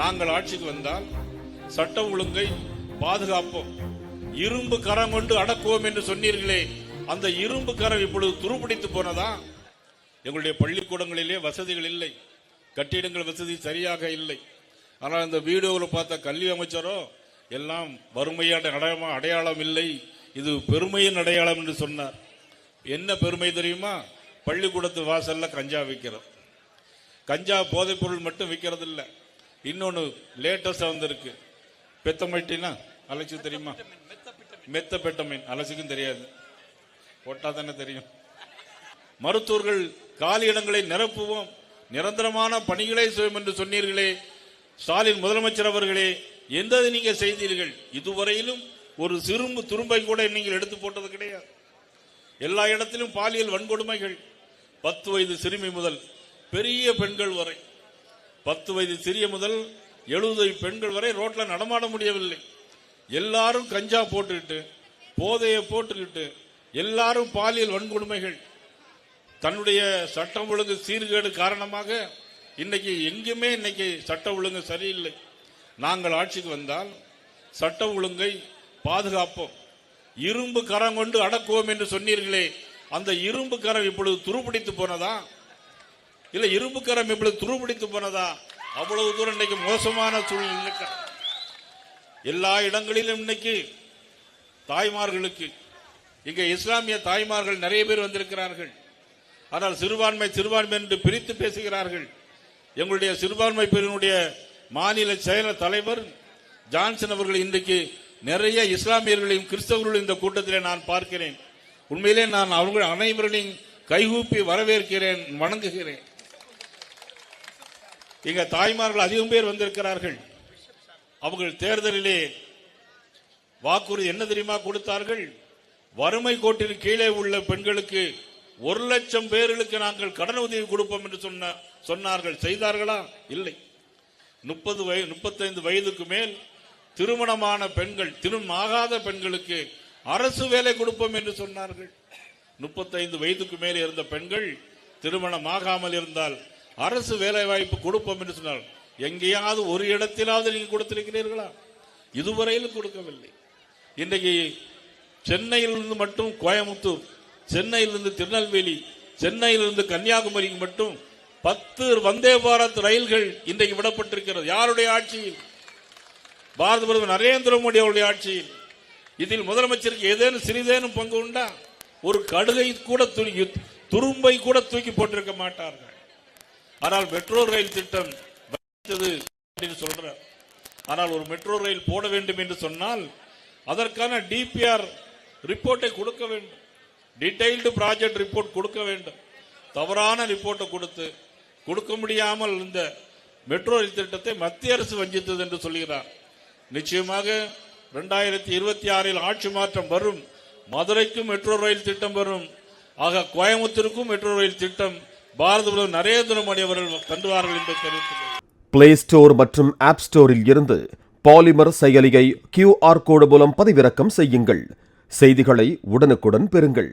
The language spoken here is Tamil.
நாங்கள் ஆட்சிக்கு வந்தால் சட்டம் ஒழுங்கை பாதுகாப்போம். இரும்பு கரம் கொண்டு அடக்குவோம் என்று சொன்னீர்களே அந்த இரும்பு கரம் இப்பொழுது துருப்பிடித்து போனதா? எங்களுடைய பள்ளிக்கூடங்களிலே வசதிகள் இல்லை கட்டிடங்கள் வசதி சரியாக இல்லை. ஆனால் இந்த வீடியோவில் பார்த்த கல்வி அமைச்சரோ எல்லாம் வறுமையான அடையாளம் அடையாளம் இல்லை. இது பெருமையின் அடையாளம் என்று சொன்னார். என்ன பெருமை தெரியுமா? பள்ளிக்கூடத்து வாசல்ல கஞ்சா விற்கிறோம் கஞ்சா போதைப் பொருள் மட்டும் விற்கிறது இன்னொன்னு லேட்டஸ்டா வந்திருக்கு. பெத்தமைட்டினா அலட்சி தெரியுமா? மெத்த பெட்டமின் அலட்சிக்கும் தெரியாது. போட்டா தானே தெரியும். மருத்துவர்கள் காலி இடங்களை நிரப்புவோம். நிரந்தரமான பணிகளை செய்வோம் என்று சொன்னீர்களே. ஸ்டாலின் முதலமைச்சர் அவர்களே எந்த நீங்க செய்தீர்கள்? இதுவரையிலும் ஒரு சிறும்பு துரும்பை கூட நீங்கள் எடுத்து போட்டது கிடையாது. எல்லா இடத்திலும் பாலியல் வன்கொடுமைகள். பத்து வயது சிறுமி முதல் பெரிய பெண்கள் வரை. பத்து வயது சிறிய முதல் எழுபது பெண்கள் வரை ரோட்டில் நடமாட முடியவில்லை. எல்லாரும் கஞ்சா போட்டுக்கிட்டு போதையை போட்டுக்கிட்டு எல்லாரும் பாலியல் வன்கொடுமைகள். தன்னுடைய சட்டம் ஒழுங்கு சீர்கேடு காரணமாக இன்னைக்கு எங்குமே இன்னைக்கு சட்ட ஒழுங்கு சரியில்லை. நாங்கள் ஆட்சிக்கு வந்தால் சட்ட ஒழுங்கை பாதுகாப்போம். இரும்பு கரம் கொண்டு அடக்குவோம் என்று சொன்னீர்களே அந்த இரும்பு கரம் இப்பொழுது துருப்பிடித்து போனதா? இல்ல இரும்பு கரம் இப்பொழுது போனதா? அவ்வளவு தூரம் இன்னைக்கு மோசமான சூழ்நிலை எல்லா இடங்களிலும் இன்னைக்கு தாய்மார்களுக்கு இங்க இஸ்லாமிய தாய்மார்கள் நிறைய பேர் வந்திருக்கிறார்கள். ஆனால் சிறுபான்மை சிறுபான்மை என்று பிரித்து பேசுகிறார்கள். எங்களுடைய சிறுபான்மை பிரிவினுடைய மாநில செயல தலைவர் ஜான்சன் அவர்கள் இன்றைக்கு நிறைய இஸ்லாமியர்களையும் கிறிஸ்தவர்களையும் இந்த கூட்டத்தில் நான் பார்க்கிறேன். உண்மையிலே நான் அவர்கள் அனைவர்களையும் கைகூப்பி வரவேற்கிறேன் வணங்குகிறேன். இங்க தாய்மார்கள் அதிகம் பேர் வந்திருக்கிறார்கள். அவர்கள் தேர்தலிலே வாக்குறுதி என்ன தெரியுமா கொடுத்தார்கள்? வறுமை கோட்டின் கீழே உள்ள பெண்களுக்கு ஒரு லட்சம் பேர்களுக்கு நாங்கள் கடன் உதவி கொடுப்போம் என்று சொன்ன சொன்னார்கள். செய்தார்களா? இல்லை. முப்பது வயது முப்பத்தைந்து வயதுக்கு மேல் திருமணமான பெண்கள் திருமணம் ஆகாத பெண்களுக்கு அரசு வேலை கொடுப்போம் என்று சொன்னார்கள். முப்பத்தைந்து வயதுக்கு மேல் இருந்த பெண்கள் திருமணம் ஆகாமல் இருந்தால் அரசு வேலை வாய்ப்பு கொடுப்போம் என்று சொன்னார் எங்கேயாவது ஒரு இடத்திலாவது நீங்க கொடுத்திருக்கிறீர்களா? இதுவரையிலும் கொடுக்கவில்லை. இன்றைக்கு சென்னையிலிருந்து மட்டும் கோயம்புத்தூர் சென்னையிலிருந்து திருநெல்வேலி சென்னையிலிருந்து கன்னியாகுமரிக்கு மட்டும் பத்து வந்தே பாரத் ரயில்கள் இன்றைக்கு விடப்பட்டிருக்கிறது. யாருடைய ஆட்சியில்? பாரத பிரதமர் நரேந்திர மோடி அவருடைய ஆட்சியில். இதில் முதலமைச்சருக்கு ஏதேனும் சிறிதேனும் பங்கு உண்டா? ஒரு கடுகை கூட தூக்கி துரும்பை கூட தூக்கி போட்டிருக்க மாட்டார்கள். ஆனால் மெட்ரோ ரயில் திட்டம் சொல்ற அப்படின்னு ஆனால் ஒரு மெட்ரோ ரயில் போட வேண்டும் என்று சொன்னால் அதற்கான டிபிஆர் ரிப்போர்ட்டை கொடுக்க வேண்டும். டீடைல்டு ப்ராஜெக்ட் ரிப்போர்ட் கொடுக்க வேண்டும். தவறான ரிப்போர்ட்டை கொடுத்து கொடுக்க முடியாமல் இந்த மெட்ரோ ரயில் திட்டத்தை மத்திய அரசு வஞ்சித்தது என்று சொல்கிறார். நிச்சயமாக ரெண்டாயிரத்தி இருபத்தி ஆறில் ஆட்சி மாற்றம் வரும். மதுரைக்கும் மெட்ரோ ரயில் திட்டம் வரும். ஆக கோயம்புத்தூருக்கும் மெட்ரோ ரயில் திட்டம் பாரத பிரதமர் அவர்கள் தந்துவார்கள் என்று தெரிவித்துள்ளது பிளே ஸ்டோர் மற்றும் ஆப் ஸ்டோரில் இருந்து பாலிமர் செயலியை கியூஆர் கோடு மூலம் பதிவிறக்கம் செய்யுங்கள். செய்திகளை உடனுக்குடன் பெறுங்கள்.